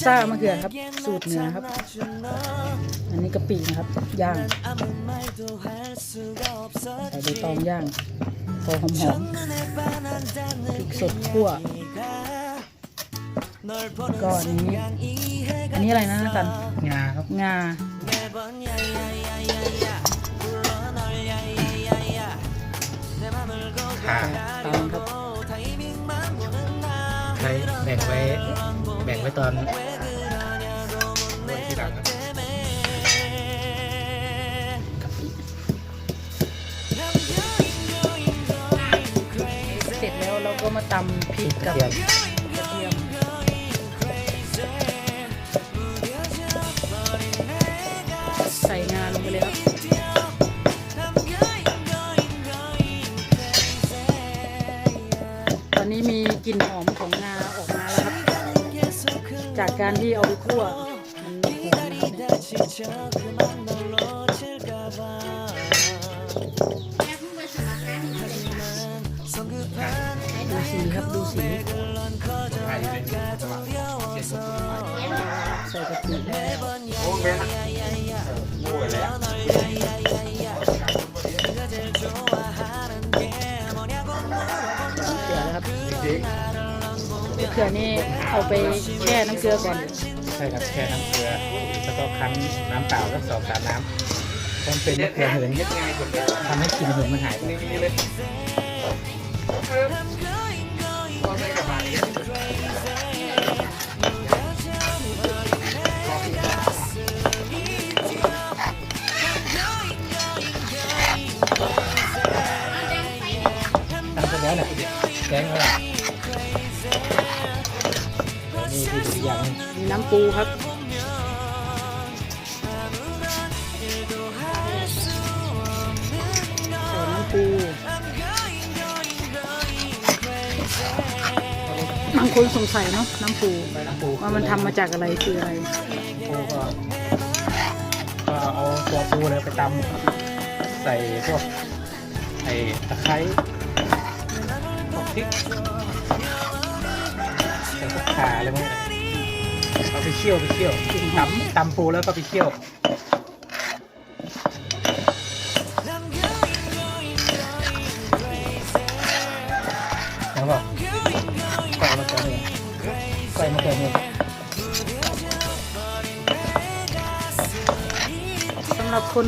ซ่ามะเขือครับ สูตรเหนือครับ อันนี้กะปินะครับ ย่างใส่ใบตองย่างพอหอมหอมๆพริกสดคั่วก็อันนี้อันนี้อะไรนะนันงาครับงาขาตามครับ ใช้แบ่งไว้แบ่งไว้ตอนที่หลังครับเสร็จแล้วเราก็มาตำพริกกับเทียมกระเทียมใส่งาลงไปเลยครับตอนนี้มี กลิ่นหอมของงาออกมาแล้วครับ จากการที่เอาไปคั่วมันหอมนะครับเนี่ยดูสีครับดูสีไข่เป็นะเจ็ดใส่กะปิโอ้แม่ เกลือนี่เอาไปแช่น้ำเกลือก่อน ใช่ครับแค่น้ำเกลือแล้วก็คั้นน้ำเปล่าสักสองสามน้ำต้องเป็นมะเขือเหินทำให้กลิ่นเหินมันหายไปนี่เลยทำไปแล้วเนี่ยแกงแล้ว นี่คืออีกอย่างหนึงมีน้ำปูครับใส่น้ำปูบางคนสงสัยเนาะน้ำปูใบน้ำปูว่ามันทำมาจากอะไรคืออะไรปูก็ก็เอาตัวปูเลยไปตำใส่พวกไอ้ตะไคร้พวกพริกใส่พวก ขาอะไรพวกนี้เอาไปเคี่ยวไปเคี่ยวตำตำปูแล้วก็ไปเคี่ยวแล้วก็ก่อยมะเขือเทศก่อยมะเขือเทศสำหรับคน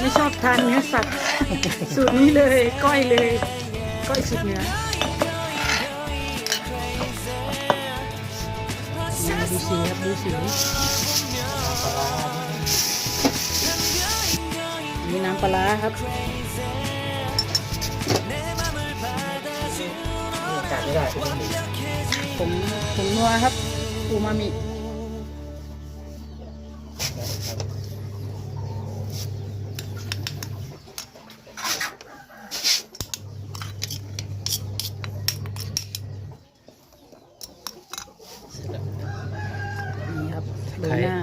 ไม่ชอบทานเนื้อสัตว์ สูตรนี้เลย ก้อยเลย ก้อยสุดเนือ ดูสีครับดูสีมีน้ำปลาร้าครับจัดไม่ได้ทุกคนดีผมผมนัวครับอูมามิ นี่ครับเบอร์หน้า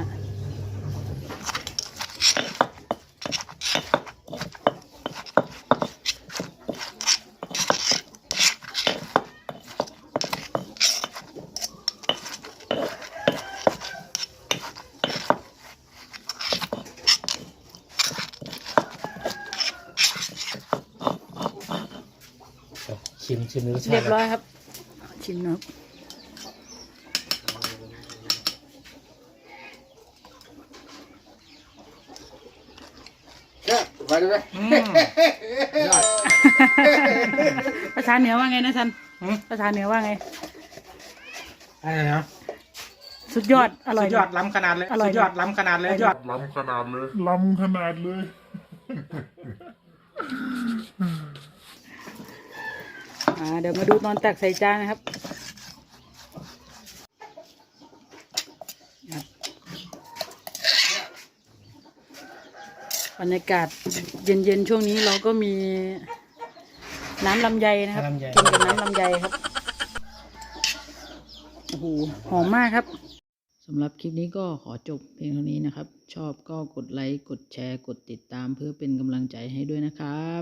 ชิมชิมรสชาติเรียบร้อยครับ ชิมนะครับ ไปดูไหมอืมยอดภาษาเหนือว่าไงนะทันหืมภาษาเหนือว่าไงอะไรนะสุดยอดอร่อยสุดยอดล้ำขนาดเลยอร่อยสุดยอดล้ำขนาดเลยยอดล้ำขนาดเลยล้ำขนาดเลยอ่าเดี๋ยวมาดูตอนตักใส่จานนะครับครับ บรรยากาศเย็นๆช่วงนี้เราก็มีน้ำลำไยนะครับน้ำลำไย กินกับน้ำลำไยครับโอ้โหหอมมากครับสำหรับคลิปนี้ก็ขอจบเพียงเท่านี้นะครับ ชอบก็กดไลค์กดแชร์กดติดตามเพื่อเป็นกำลังใจให้ด้วยนะครับ